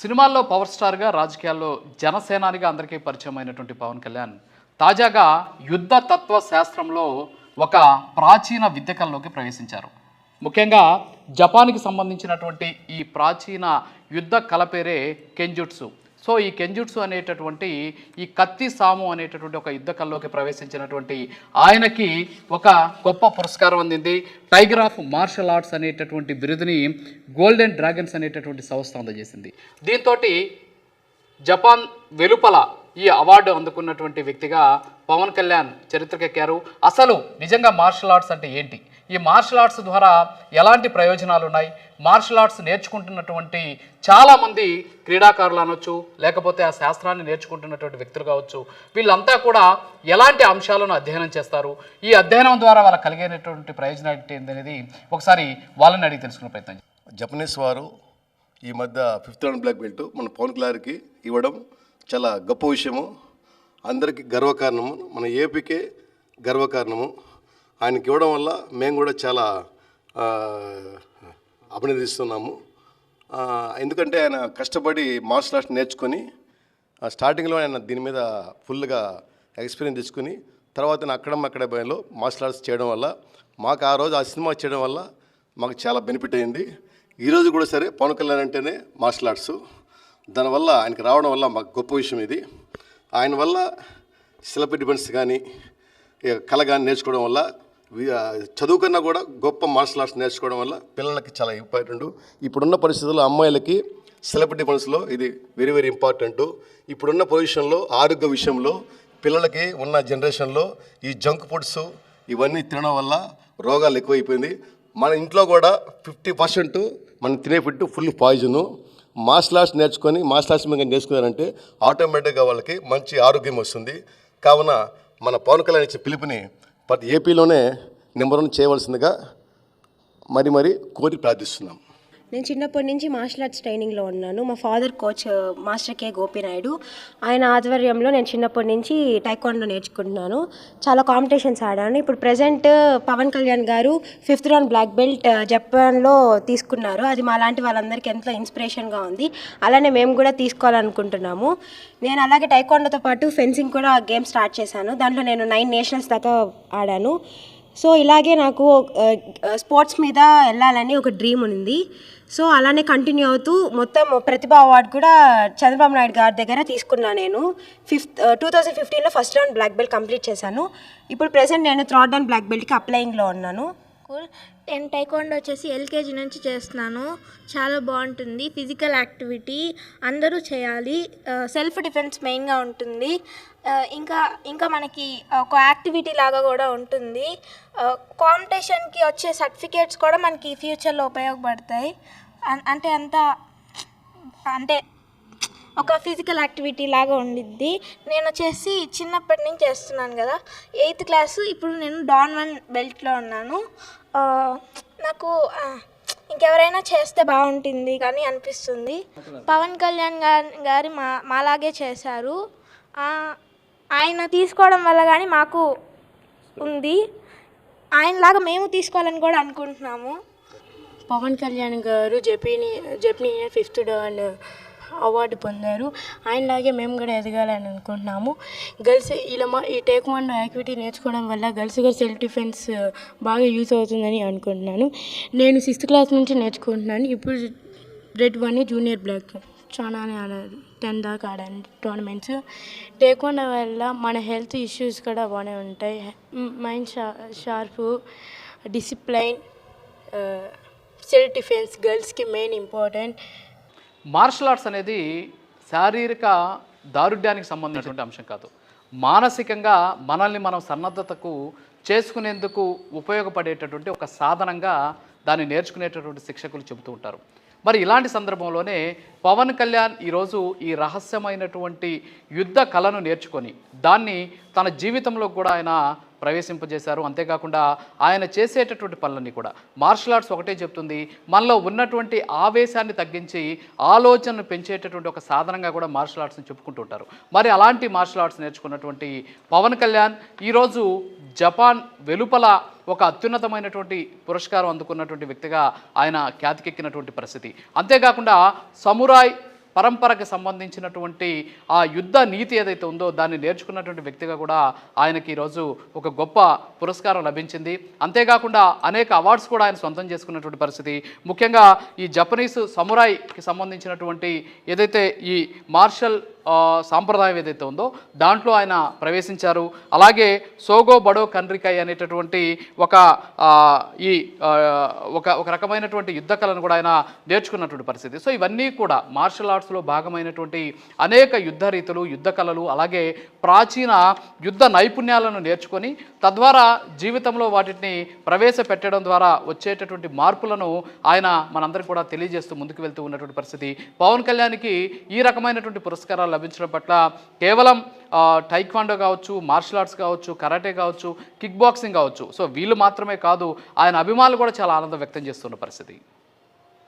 సినిమాల్లో పవర్ స్టార్గా రాజకీయాల్లో జనసేనానిగా అందరికీ పరిచయం అయినటువంటి పవన్ కళ్యాణ్ తాజాగా యుద్ధ తత్వ శాస్త్రంలో ఒక ప్రాచీన విద్యకంలోకి ప్రవేశించారు. ముఖ్యంగా జపాన్కి సంబంధించినటువంటి ఈ ప్రాచీన యుద్ధ కళ పేరే కెంజుట్సు. సో ఈ కెంజుట్సు అనేటటువంటి ఈ కత్తి సాము అనేటటువంటి ఒక యుద్ధ కల్లోకి ప్రవేశించినటువంటి ఆయనకి ఒక గొప్ప పురస్కారం అందింది. టైగర్ ఆఫ్ మార్షల్ ఆర్ట్స్ అనేటటువంటి బిరుదుని గోల్డెన్ డ్రాగన్స్ అనేటటువంటి సంస్థ అందజేసింది. దీంతో జపాన్ వెలుపల ఈ అవార్డు అందుకున్నటువంటి వ్యక్తిగా పవన్ కళ్యాణ్ చరిత్రకెక్కారు. అసలు నిజంగా మార్షల్ ఆర్ట్స్ అంటే ఏంటి? ఈ మార్షల్ ఆర్ట్స్ ద్వారా ఎలాంటి ప్రయోజనాలు ఉన్నాయి మార్షల్ ఆర్ట్స్ నేర్చుకుంటున్నటువంటి చాలామంది క్రీడాకారులు అనొచ్చు లేకపోతే ఆ శాస్త్రాన్ని నేర్చుకుంటున్నటువంటి వ్యక్తులు కావచ్చు వీళ్ళంతా కూడా ఎలాంటి అంశాలను అధ్యయనం చేస్తారు? ఈ అధ్యయనం ద్వారా వాళ్ళకి కలిగేటటువంటి ప్రయోజనం ఏంటి అనేది ఒకసారి వాళ్ళని అడిగి తెలుసుకునే ప్రయత్నం జపనీస్ వారు ఈ మధ్య ఫిఫ్త్ రౌండ్ బ్లాక్ బెల్ట్ మన పవన్ కళ్యాణ్కి ఇవ్వడం చాలా గొప్ప విషయము. అందరికీ గర్వకారణము. మన ఏపీకే గర్వకారణము. ఆయనకి ఇవ్వడం వల్ల మేము కూడా చాలా అభినందిస్తున్నాము. ఎందుకంటే ఆయన కష్టపడి మార్షల్ ఆర్ట్స్ నేర్చుకొని స్టార్టింగ్లో ఆయన దీని మీద ఫుల్గా ఎక్స్పీరియన్స్ తెచ్చుకుని తర్వాత అక్కడ అక్కడ భయంలో మార్షల్ ఆర్ట్స్ చేయడం వల్ల మాకు ఆ రోజు ఆ సినిమా చేయడం వల్ల మాకు చాలా బెనిఫిట్ అయింది. ఈరోజు కూడా సరే పవన్ కళ్యాణ్ అంటేనే మార్షల్ ఆర్ట్స్. దానివల్ల ఆయనకి రావడం వల్ల మాకు గొప్ప విషయం ఇది. ఆయన వల్ల సెల్ఫ్ డిఫెన్స్ కానీ ఇక కళ కానీ నేర్చుకోవడం వల్ల చదువు కన్నా కూడా గొప్ప మార్షల్ ఆర్ట్స్ నేర్చుకోవడం వల్ల పిల్లలకి చాలా ఇంపార్టెంట్. ఇప్పుడున్న పరిస్థితుల్లో అమ్మాయిలకి సెలబ్ డిఫెన్స్లో ఇది వెరీ వెరీ ఇంపార్టెంట్. ఇప్పుడున్న పొజిషన్లో ఆరోగ్య విషయంలో పిల్లలకి ఉన్న జనరేషన్లో ఈ జంక్ ఫుడ్స్ ఇవన్నీ తినడం వల్ల రోగాలు ఎక్కువైపోయింది. మన ఇంట్లో కూడా ఫిఫ్టీ పర్సెంట్ మనం తినే food full poison. Martial arts నేర్చుకొని మార్షల్ ఆర్ట్స్ మీద నేర్చుకున్నారంటే ఆటోమేటిక్గా వాళ్ళకి మంచి ఆరోగ్యం వస్తుంది. కావున మన పవన్ కళ్యాణ్ ఇచ్చే పిలుపుని ప్రతి ఏపీలోనే నెంబర్ వన్ చేయవలసిందిగా మరి మరి కోరి ప్రార్థిస్తున్నాం. నేను చిన్నప్పటి నుంచి మార్షల్ ఆర్ట్స్ ట్రైనింగ్లో ఉన్నాను. మా father coach master K Gopinaidu. ఆయన ఆధ్వర్యంలో నేను చిన్నప్పటి నుంచి టైకాండో నేర్చుకుంటున్నాను. చాలా కాంపిటీషన్స్ ఆడాను. ఇప్పుడు ప్రజెంట్ పవన్ కళ్యాణ్ గారు ఫిఫ్త్ రౌండ్ బ్లాక్ బెల్ట్ జపాన్లో తీసుకున్నారు. అది మా లాంటి వాళ్ళందరికీ ఎంతో ఇన్స్పిరేషన్గా ఉంది. అలానే మేము కూడా తీసుకోవాలనుకుంటున్నాము. నేను అలాగే టైకాండోతో పాటు ఫెన్సింగ్ కూడా గేమ్ స్టార్ట్ చేశాను. దాంట్లో నేను నైన్ నేషనల్స్ దాకా ఆడాను. సో ఇలాగే నాకు స్పోర్ట్స్ మీద వెళ్ళాలని ఒక డ్రీమ్ ఉంది. సో అలానే కంటిన్యూ అవుతూ మొత్తం ప్రతిభ అవార్డు కూడా చంద్రబాబు నాయుడు గారి దగ్గర తీసుకున్నా నేను. ఫిఫ్త్ టూ థౌజండ్ ఫిఫ్టీన్లో first round black belt complete చేశాను. ఇప్పుడు ప్రెసెంట్ నేను థర్డ్ రౌండ్ బ్లాక్ బెల్ట్కి అప్లయింగ్లో ఉన్నాను. స్కూల్ నేను టైకోండో వచ్చేసి ఎల్కేజీ నుంచి చేస్తున్నాను. చాలా బాగుంటుంది. ఫిజికల్ యాక్టివిటీ అందరూ చేయాలి. సెల్ఫ్ డిఫెన్స్ మెయిన్గా ఉంటుంది. ఇంకా ఇంకా మనకి ఒక యాక్టివిటీ లాగా కూడా ఉంటుంది. కాంపిటీషన్కి వచ్చే సర్టిఫికేట్స్ కూడా మనకి ఫ్యూచర్లో ఉపయోగపడతాయి. అన్- అంటే అంత అంటే ఒక ఫిజికల్ యాక్టివిటీ లాగా ఉండిద్ది. నేను వచ్చేసి చిన్నప్పటి నుంచి చేస్తున్నాను కదా. ఎయిత్ క్లాస్ ఇప్పుడు నేను డాన్ వన్ బెల్ట్లో ఉన్నాను. నాకు ఇంకెవరైనా చేస్తే బాగుంటుంది కానీ అనిపిస్తుంది. పవన్ కళ్యాణ్ గారి గారి మా మాలాగే చేశారు. ఆయన తీసుకోవడం వల్ల కానీ మాకు ఉంది. ఆయనలాగా మేము తీసుకోవాలని కూడా అనుకుంటున్నాము. పవన్ కళ్యాణ్ గారు జెపీని జపనీ ఫిఫ్త్ డాన్ అవార్డు పొందారు. ఆయనలాగే మేము కూడా ఎదగాలని అనుకుంటున్నాము. గర్ల్స్ ఇలా మా ఈ టేక్వాండో యాక్టివిటీ నేర్చుకోవడం వల్ల గర్ల్స్ కూడా సెల్ఫ్ డిఫెన్స్ బాగా యూజ్ అవుతుందని అనుకుంటున్నాను. నేను సిక్స్త్ క్లాస్ నుంచి నేర్చుకుంటున్నాను. ఇప్పుడు రెడ్ వన్ జూనియర్ బ్లాక్ చాలానే ఆడాను టెన్ దాకా ఆడాను టోర్నమెంట్స్. టేక్వాండో వల్ల మన హెల్త్ ఇష్యూస్ కూడా బాగానే ఉంటాయి. మైండ్ షా షార్ప్ డిసిప్లైన్ సెల్ఫ్ డిఫెన్స్ గర్ల్స్కి మెయిన్ ఇంపార్టెంట్. మార్షల్ ఆర్ట్స్ అనేది శారీరక దారుఢ్యానికి సంబంధించినటువంటి అంశం కాదు. మానసికంగా మనల్ని మనం సన్నద్ధతకు చేసుకునేందుకు ఉపయోగపడేటటువంటి ఒక సాధనంగా దాన్ని నేర్చుకునేటటువంటి శిక్షకులు చెబుతూ ఉంటారు. మరి ఇలాంటి సందర్భంలోనే పవన్ కళ్యాణ్ ఈరోజు ఈ రహస్యమైనటువంటి యుద్ధ కళను నేర్చుకొని దాన్ని తన జీవితంలో కూడా ఆయన ప్రవేశింపజేశారు. అంతేకాకుండా ఆయన చేసేటటువంటి పనులన్నీ కూడా. మార్షల్ ఆర్ట్స్ ఒకటే చెప్తుంది. మనలో ఉన్నటువంటి ఆవేశాన్ని తగ్గించి ఆలోచనను పెంచేటటువంటి ఒక సాధనంగా కూడా మార్షల్ ఆర్ట్స్ని చెప్పుకుంటూ ఉంటారు. మరి అలాంటి మార్షల్ ఆర్ట్స్ నేర్చుకున్నటువంటి పవన్ కళ్యాణ్ ఈరోజు జపాన్ వెలుపల ఒక అత్యున్నతమైనటువంటి పురస్కారం అందుకున్నటువంటి వ్యక్తిగా ఆయన ఖ్యాతికెక్కినటువంటి పరిస్థితి. అంతేకాకుండా సమురాయ్ పరంపరకి సంబంధించినటువంటి ఆ యుద్ధ నీతి ఏదైతే ఉందో దాన్ని నేర్చుకున్నటువంటి వ్యక్తిగా కూడా ఆయనకి ఈరోజు ఒక గొప్ప పురస్కారం లభించింది. అంతేకాకుండా అనేక అవార్డ్స్ కూడా ఆయన సొంతం చేసుకున్నటువంటి పరిస్థితి. ముఖ్యంగా ఈ జపనీస్ సమురాయ్కి సంబంధించినటువంటి ఏదైతే ఈ మార్షల్ సాంప్రదాయం ఏదైతే ఉందో దాంట్లో ఆయన ప్రవేశించారు. అలాగే సోగో బడో కండ్రికై అనేటటువంటి ఒక ఈ ఒక ఒక రకమైనటువంటి యుద్ధ కళను కూడా ఆయన నేర్చుకున్నటువంటి పరిస్థితి. సో ఇవన్నీ కూడా మార్షల్ ఆర్ట్స్లో భాగమైనటువంటి అనేక యుద్ధ రీతులు యుద్ధ కళలు అలాగే ప్రాచీన యుద్ధ నైపుణ్యాలను నేర్చుకొని తద్వారా జీవితంలో వాటిని ప్రవేశపెట్టడం ద్వారా వచ్చేటటువంటి మార్పులను ఆయన మనందరికీ కూడా తెలియజేస్తూ ముందుకు వెళ్తూ ఉన్నటువంటి పరిస్థితి. పవన్ కళ్యాణ్కి ఈ రకమైనటువంటి పురస్కారాలు లభించడం పట్ల కేవలం టైక్వాండో కావచ్చు మార్షల్ ఆర్ట్స్ కావచ్చు కరాటే కావచ్చు కిక్ బాక్సింగ్ కావచ్చు. సో వీళ్ళు మాత్రమే కాదు ఆయన అభిమానులు కూడా చాలా ఆనందం వ్యక్తం చేస్తున్న పరిస్థితి.